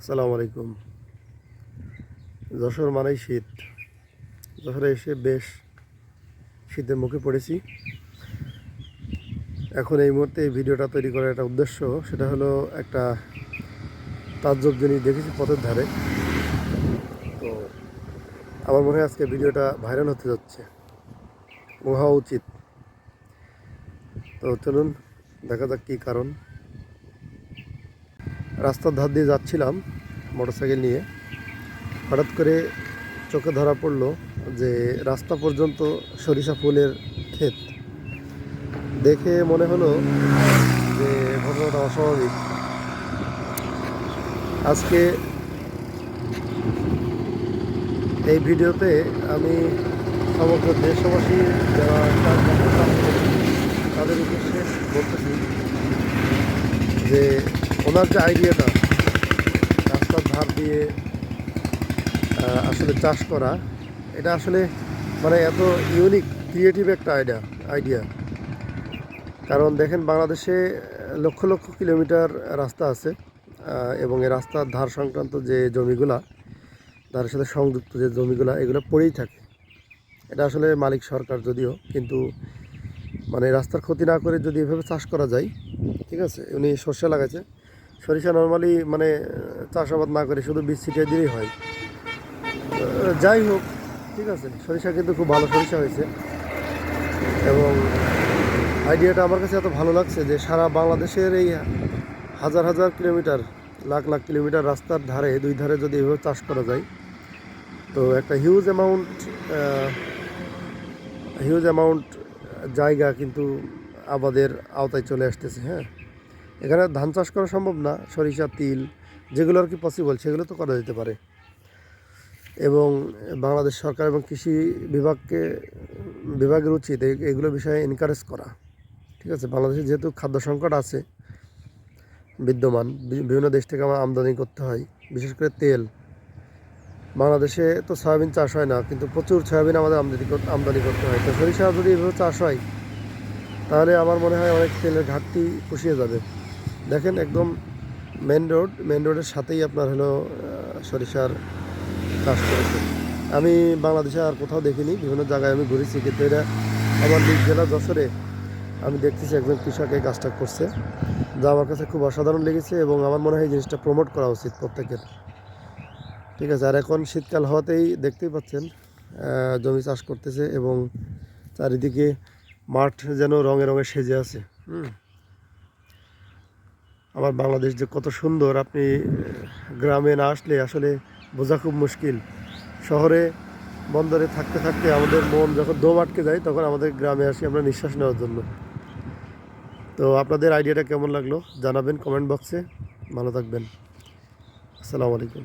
আসসালামু আলাইকুম। যশোর মানেই শীত। যশোরে এসে বেশ শীতের মুখে পড়েছি। এখন এই মুহূর্তে এই ভিডিওটা তৈরি করার একটা উদ্দেশ্য, সেটা হলো একটা তাজ্জব জিনিস দেখেছি পথের ধারে। তো আমার মনে হয় আজকে ভিডিওটা ভাইরাল হতে যাচ্ছে। হওয়া উচিত। তো চলুন, দেখা যাক কী কারণ। রাস্তার ধার দিয়ে যাচ্ছিলাম মোটরসাইকেল নিয়ে। হঠাৎ করে চোখে ধরা পড়ল যে রাস্তা পর্যন্ত সরিষা ফুলের ক্ষেত। দেখে মনে হলো যে ঘটনাটা অস্বাভাবিক। আজকে এই ভিডিওতে আমি সমগ্র দেশবাসী যারা তাদের উদ্দেশ্যে বলতেছি যে ওনার যে আইডিয়াটা, রাস্তার ধার দিয়ে আসলে চাষ করা, এটা আসলে মানে এত ইউনিক ক্রিয়েটিভ একটা আইডিয়া আইডিয়া কারণ দেখেন বাংলাদেশে লক্ষ লক্ষ কিলোমিটার রাস্তা আছে এবং এই রাস্তার ধার সংক্রান্ত যে জমিগুলা ধারের সাথে সংযুক্ত যে জমিগুলা, এগুলো পড়েই থাকে। এটা আসলে মালিক সরকার যদিও, কিন্তু মানে রাস্তার ক্ষতি না করে যদি এভাবে চাষ করা যায়, ঠিক আছে, উনি সর্ষে লাগাইছে সরিষা নর্মালি মানে চাষাবাদ না করে শুধু বীজ ছিটিয়ে দিলেই হয়। যাই হোক, ঠিক আছে, সরিষা কিন্তু খুব ভালো সরিষা হয়েছে। এবং আইডিয়াটা আমার কাছে এত ভালো লাগছে যে সারা বাংলাদেশের এই হাজার হাজার কিলোমিটার, লাখ লাখ কিলোমিটার রাস্তার ধারে, দুই ধারে যদি এভাবে চাষ করা যায়, তো একটা হিউজ অ্যামাউন্ট হিউজ অ্যামাউন্ট জায়গা কিন্তু আবাদের আওতায় চলে আসতেছে হ্যাঁ। এখানে ধান চাষ করা সম্ভব না, সরিষা, তিল, যেগুলো আর কি পসিবল সেগুলো তো করা যেতে পারে। এবং বাংলাদেশ সরকার এবং কৃষি বিভাগকে, বিভাগের উচিত এগুলো বিষয়ে এনকারেজ করা। ঠিক আছে, বাংলাদেশে যেহেতু খাদ্য সংকট আছে, বিদ্যমান বিভিন্ন দেশ থেকে আমার আমদানি করতে হয়, বিশেষ করে তেল। বাংলাদেশে তো সয়াবিন চাষ হয় না, কিন্তু প্রচুর সয়াবিন আমাদের আমদানি আমদানি করতে হয়। তো সরিষা যদি এভাবে চাষ হয়, তাহলে আমার মনে হয় অনেক তেলের ঘাটতি পুষিয়ে যাবে। দেখেন একদম মেন রোড মেন রোডের সাথেই আপনার হলো সরিষার চাষ করেছে আমি বাংলাদেশে আর কোথাও দেখিনি, বিভিন্ন জায়গায় আমি ঘুরেছি, কিন্তু এটা আমার নিজ জেলা যশোরে আমি দেখতেছি একজন কৃষক এই কাজটা করছে, যা আমার কাছে খুব অসাধারণ লেগেছে এবং আমার মনে হয় এই জিনিসটা প্রমোট করা উচিত প্রত্যেকের। ঠিক আছে, আর এখন শীতকাল হওয়াতেই দেখতেই পাচ্ছেন জমি চাষ করতেছে এবং চারিদিকে মাঠ যেন রঙে রঙে সেজে আছে। হুম। আমার বাংলাদেশ যে কত সুন্দর, আপনি গ্রামে না আসলে আসলে বোঝা খুব মুশকিল। শহরে, বন্দরে থাকতে থাকতে আমাদের মন যখন দম আটকে যায়, তখন আমাদের গ্রামে আসি আমরা নিঃশ্বাস নেওয়ার জন্য। তো আপনাদের আইডিয়াটা কেমন লাগল? জানাবেন কমেন্ট বক্সে ভালো থাকবেন। আসসালামু আলাইকুম।